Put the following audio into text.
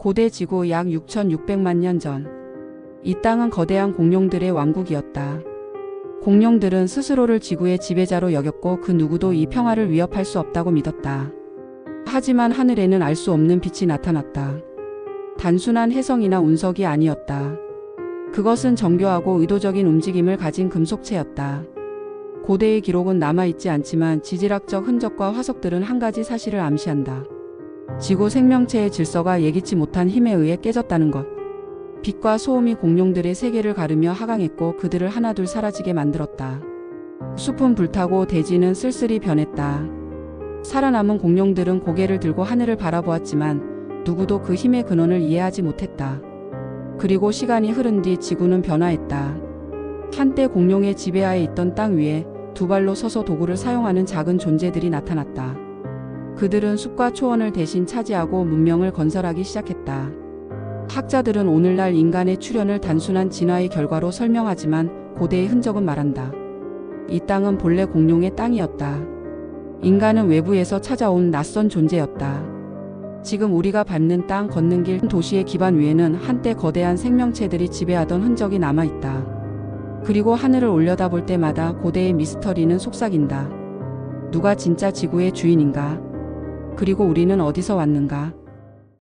고대 지구 약 6,600만 년 전. 이 땅은 거대한 공룡들의 왕국이었다. 공룡들은 스스로를 지구의 지배자로 여겼고 그 누구도 이 평화를 위협할 수 없다고 믿었다. 하지만 하늘에는 알 수 없는 빛이 나타났다. 단순한 혜성이나 운석이 아니었다. 그것은 정교하고 의도적인 움직임을 가진 금속체였다. 고대의 기록은 남아있지 않지만 지질학적 흔적과 화석들은 한 가지 사실을 암시한다. 지구 생명체의 질서가 예기치 못한 힘에 의해 깨졌다는 것. 빛과 소음이 공룡들의 세계를 가르며 하강했고 그들을 하나둘 사라지게 만들었다. 숲은 불타고 대지는 쓸쓸히 변했다. 살아남은 공룡들은 고개를 들고 하늘을 바라보았지만 누구도 그 힘의 근원을 이해하지 못했다. 그리고 시간이 흐른 뒤 지구는 변화했다. 한때 공룡의 지배하에 있던 땅 위에 두 발로 서서 도구를 사용하는 작은 존재들이 나타났다. 그들은 숲과 초원을 대신 차지하고 문명을 건설하기 시작했다. 학자들은 오늘날 인간의 출현을 단순한 진화의 결과로 설명하지만 고대의 흔적은 말한다. 이 땅은 본래 공룡의 땅이었다. 인간은 외부에서 찾아온 낯선 존재였다. 지금 우리가 밟는 땅 걷는 길 도시의 기반 위에는 한때 거대한 생명체들이 지배하던 흔적이 남아 있다. 그리고 하늘을 올려다볼 때마다 고대의 미스터리는 속삭인다. 누가 진짜 지구의 주인인가? 그리고 우리는 어디서 왔는가?